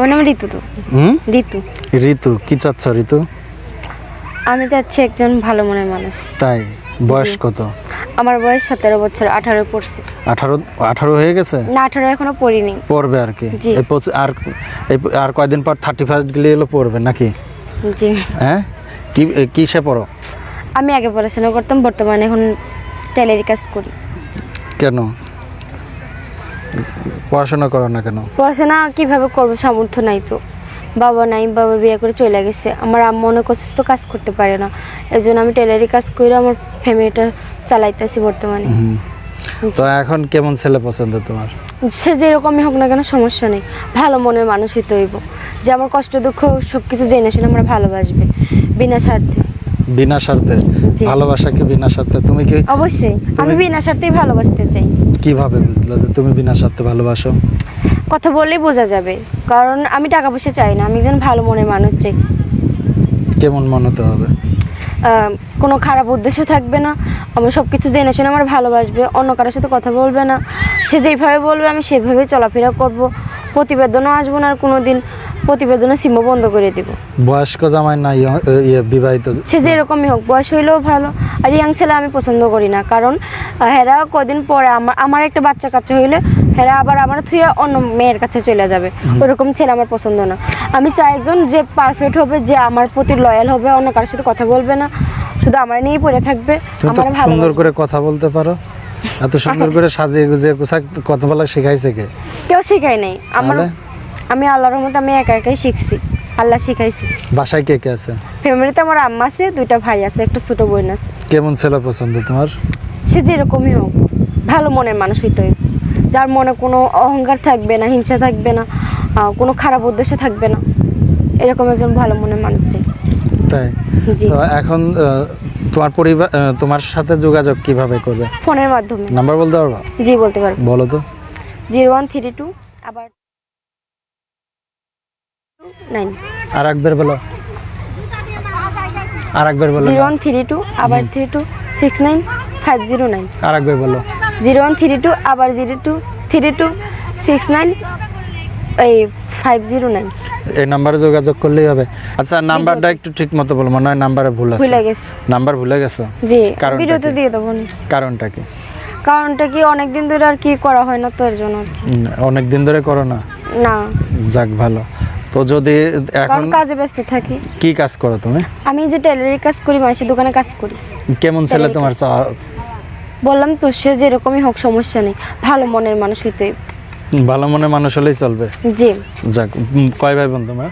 আমার নাম ঋতু তো। হুম? ঋতু। ঋতু কি চাচ্ছ ঋতু? আমি চাচ্ছি একজন ভালো মনের মানুষ। তাই? বয়স কত? আমার বয়স সতেরো বছর আঠারো পড়ছে। আঠারো আঠারো হয়ে গেছে? না আঠারো এখনও পড়িনি। পড়বে আর কি। আর আর কয়দিন পর থার্টি ফার্স্ট গেলে এলো পড়বে নাকি? জি। হ্যাঁ? কি কিসে পড়ো? আমি আগে পড়াশোনা করতাম বর্তমানে এখন টেলারি কাজ করি। কেন? পড়াশোনা করো না কেন? পড়াশোনা কীভাবে করব সামর্থ্য নাই তো। বাবা নাই বাবা বিয়ে করে চলে গেছে। আমার আম্মা অনেক অসুস্থ কাজ করতে পারে না। এই জন্য আমি টেলারি কাজ করে আমার ফ্যামিলিটা চালাইতেছি বর্তমানে। তো এখন কেমন ছেলে পছন্দ তোমার? সে যেরকমই হোক না কেন সমস্যা নেই। ভালো মনের মানুষ হইতে হইব। যে আমার কষ্ট দুঃখ সব কিছু জেনে শুনে আমরা ভালোবাসবে বিনা স্বার্থে। বিনা স্বার্থে জি। ভালোবাসা কি বিনা স্বার্থে তুমি কি অবশ্যই আমি বিনা স্বার্থেই ভালোবাসতে চাই। কীভাবে বুঝলে যে তুমি বিনা স্বার্থে ভালোবাসো? কথা বললেই বোঝা যাবে কারণ আমি টাকা পয়সা চাই না আমি একজন ভালো মনের মানুষ চাই। কেমন মন হতে হবে? কোনো খারাপ উদ্দেশ্য থাকবে না আমার সব কিছু জেনে শুনে আমার ভালোবাসবে অন্য কারোর সাথে কথা বলবে না সে যেইভাবে বলবে আমি সেভাবেই চলাফেরা করব। প্রতিবেদনও আসব না আর কোনো দিন প্রতিবেদনের সিম বন্ধ করে দিব। বয়স্ক জামাই না ইয়- বিবাহিত সে যেরকমই হোক বয়স হইলেও ভালো। আর ইয়াং ছেলে আমি পছন্দ করি না কারণ হেরা কদিন পরে আমার আমার একটা বাচ্চা কাচ্চা হইলে হেরা আবার আমার থুয়ে অন্য মেয়ের কাছে চলে যাবে। ওরকম ছেলে আমার পছন্দ না। আমি চাই একজন যে পারফেক্ট হবে যে আমার প্রতি লয়াল হবে অন্য কারোর সাথে কথা বলবে না। শুধু আমার নিয়েই পড়ে থাকবে আমার সুন্দর করে কথা বলতে পারো। এত সুন্দর করে সাজিয়ে গুজিয়ে পোশাক কথা বলা শেখাইছে কে? কেউ শিখাই নাই। আমার আমি আল্লাহর মতো আমি একা একাই শিখছি। আল্লাহ শিখাইছি। বাসায় কে কে আছে? ফ্যামিলিতে আমার আম্মা আছে দুইটা ভাই আছে একটা ছোট বোন আছে। কেমন ছেলে পছন্দ তোমার? সে যেরকমই হোক ভালো মনের মানুষ হইতে যার মনে কোনো অহংকার থাকবে না হিংসা থাকবে না কোনো খারাপ উদ্দেশ্য থাকবে না। এরকম একজন ভালো মনের মানুষ চাই। তাই? এখন তোমার পরিবার তোমার সাথে যোগাযোগ কীভাবে করবে? ফোনের মাধ্যমে। নাম্বার বলতে পারবা? জি বলতে পারব। বলো তো। জিরো ওয়ান থ্রি টু আবার নাইন। আর একবার বলো। আর একবার বলো জিরো ওয়ান থ্রি টু আবার three two six nine five zero nine. আর একবার বলো। জিরো ওয়ান থ্রি টু আবার zero two three two six nine এই ফাইভ জিরো নাইন এই নাম্বারে যোগাযোগ করলেই হবে। আচ্ছা নাম্বারটা একটু ঠিক মতো বলো মনে হয় নাম্বারে ভুল আছে। ভুলে গেছে। নাম্বার ভুলে গেছো? জি ভিডিওতে দিয়ে দেবো কারণটা কি? কারণটা কি ধরে আর কি করা হয় না তো এর জন্য আর অনেক দিন ধরে করো না? না। যাক ভালো। তো যদি এখন কাজে ব্যস্ত থাকি। কি কাজ করো তুমি? আমি যে টেলারি কাজ করি মানুষের দোকানে কাজ করি। কেমন ছেলে তোমার? বললাম তো সে যেরকমই হোক সমস্যা নেই। ভালো মনের মানুষ হইতে। ভালো মনে মানুষ হলেই চলবে। জি। যাক কয় ভাই বোন তোমরা?